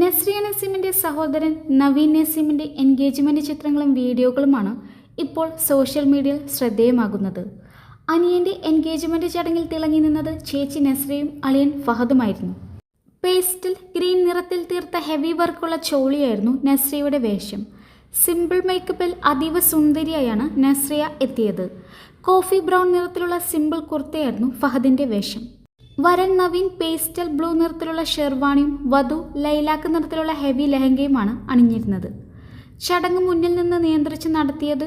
നസ്രിയ നസീമിന്റെ സഹോദരൻ നവീൻ നസീമിന്റെ എൻഗേജ്മെന്റ് ചിത്രങ്ങളും വീഡിയോകളുമാണ് ഇപ്പോൾ സോഷ്യൽ മീഡിയയിൽ ശ്രദ്ധേയമാകുന്നത്. അനിയന്റെ എൻഗേജ്മെന്റ് ചടങ്ങിൽ തിളങ്ങി നിന്നത് ചേച്ചി നസ്രിയും അളിയൻ ഫഹദുമായിരുന്നു. പേസ്റ്റിൽ ഗ്രീൻ നിറത്തിൽ തീർത്ത ഹെവി വർക്കുള്ള ചോളിയായിരുന്നു നസ്രിയയുടെ വേഷം. സിമ്പിൾ മേക്കപ്പിൽ അതീവ സുന്ദരിയായാണ് നസ്രിയ എത്തിയത്. കോഫി ബ്രൗൺ നിറത്തിലുള്ള സിമ്പിൾ കുർത്തയായിരുന്നു ഫഹദിന്റെ വേഷം. വരൻ നവീൻ പേസ്റ്റൽ ബ്ലൂ നിറത്തിലുള്ള ഷെർവാണിയും വധു ലൈലാക്ക് നിറത്തിലുള്ള ഹെവി ലെഹങ്കയുമാണ് അണിഞ്ഞിരുന്നത്. ചടങ്ങ് മുന്നിൽ നിന്ന് നിയന്ത്രിച്ച് നടത്തിയത്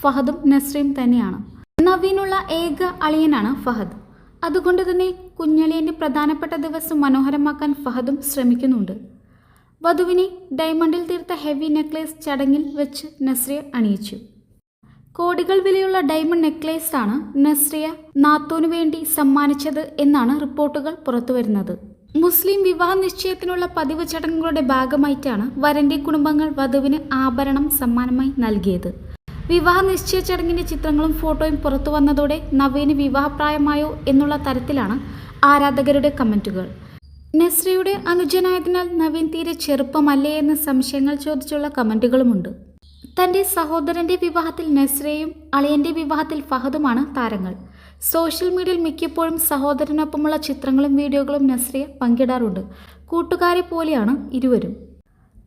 ഫഹദും നസ്രിയും തന്നെയാണ്. നവീനുള്ള ഏക അളിയനാണ് ഫഹദ്. അതുകൊണ്ട് തന്നെ കുഞ്ഞളിയന്റെ പ്രധാനപ്പെട്ട ദിവസം മനോഹരമാക്കാൻ ഫഹദും ശ്രമിക്കുന്നുണ്ട്. വധുവിനെ ഡയമണ്ടിൽ തീർത്ത ഹെവി നെക്ലേസ് ചടങ്ങിൽ വെച്ച് നസ്രിയ അണിയിച്ചു. കോടികൾ വിലയുള്ള ഡയമണ്ട് നെക്ലേസ് ആണ് നസ്രിയ നാത്തൂനു വേണ്ടി സമ്മാനിച്ചത് എന്നാണ് റിപ്പോർട്ടുകൾ പുറത്തുവരുന്നത്. മുസ്ലിം വിവാഹ നിശ്ചയത്തിനുള്ള പതിവ് ചടങ്ങുകളുടെ ഭാഗമായിട്ടാണ് വരന്റെ കുടുംബങ്ങൾ വധുവിന് ആഭരണം സമ്മാനമായി നൽകിയത്. വിവാഹ നിശ്ചയ ചടങ്ങിന്റെ ചിത്രങ്ങളും ഫോട്ടോയും പുറത്തു വന്നതോടെ നവീന് വിവാഹപ്രായമായോ എന്നുള്ള തരത്തിലാണ് ആരാധകരുടെ കമന്റുകൾ. നസ്രിയുടെ അനുജനായതിനാൽ നവീൻ തീരെ ചെറുപ്പമല്ലേ എന്ന് സംശയങ്ങൾ ചോദിച്ചുള്ള കമന്റുകളുമുണ്ട്. തന്റെ സഹോദരന്റെ വിവാഹത്തിൽ നസ്രയും അളിയന്റെ വിവാഹത്തിൽ ഫഹദുമാണ് താരങ്ങൾ. സോഷ്യൽ മീഡിയയിൽ മിക്കപ്പോഴും സഹോദരനൊപ്പമുള്ള ചിത്രങ്ങളും വീഡിയോകളും നസ്രിയ പങ്കിടാറുണ്ട്. കൂട്ടുകാരെ പോലെയാണ് ഇരുവരും.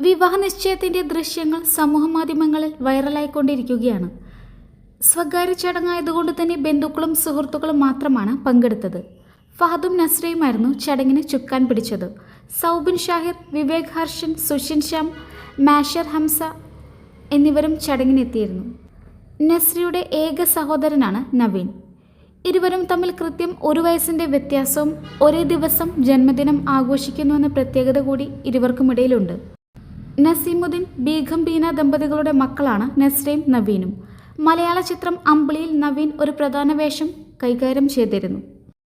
വിവാഹ നിശ്ചയത്തിന്റെ ദൃശ്യങ്ങൾ സമൂഹമാധ്യമങ്ങളിൽ വൈറലായിക്കൊണ്ടിരിക്കുകയാണ്. സ്വകാര്യ ചടങ്ങായതുകൊണ്ട് തന്നെ ബന്ധുക്കളും സുഹൃത്തുക്കളും മാത്രമാണ് പങ്കെടുത്തത്. ഫഹദും നസ്രയുമായിരുന്നു ചടങ്ങിന് ചുക്കാൻ പിടിച്ചത്. സൗബിൻ ഷാഹിർ വിവേക് ഹർഷൻ സുഷിൻ ശ്യാം മാഷർ ഹംസ എന്നിവരും ചടങ്ങിനെത്തിയിരുന്നു. നസ്രിയുടെ ഏക സഹോദരനാണ് നവീൻ. ഇരുവരും തമ്മിൽ കൃത്യം ഒരു വയസ്സിന്റെ വ്യത്യാസവും ഒരേ ദിവസം ജന്മദിനം ആഘോഷിക്കുന്നുവെന്ന പ്രത്യേകത കൂടി ഇരുവർക്കുമിടയിലുണ്ട് നസീമുദ്ദീൻ ബീഗം ബീന ദമ്പതികളുടെ മക്കളാണ് നസ്രയും നവീനും. മലയാള ചിത്രം അമ്പിളിയിൽ നവീൻ ഒരു പ്രധാന വേഷം കൈകാര്യം ചെയ്തിരുന്നു.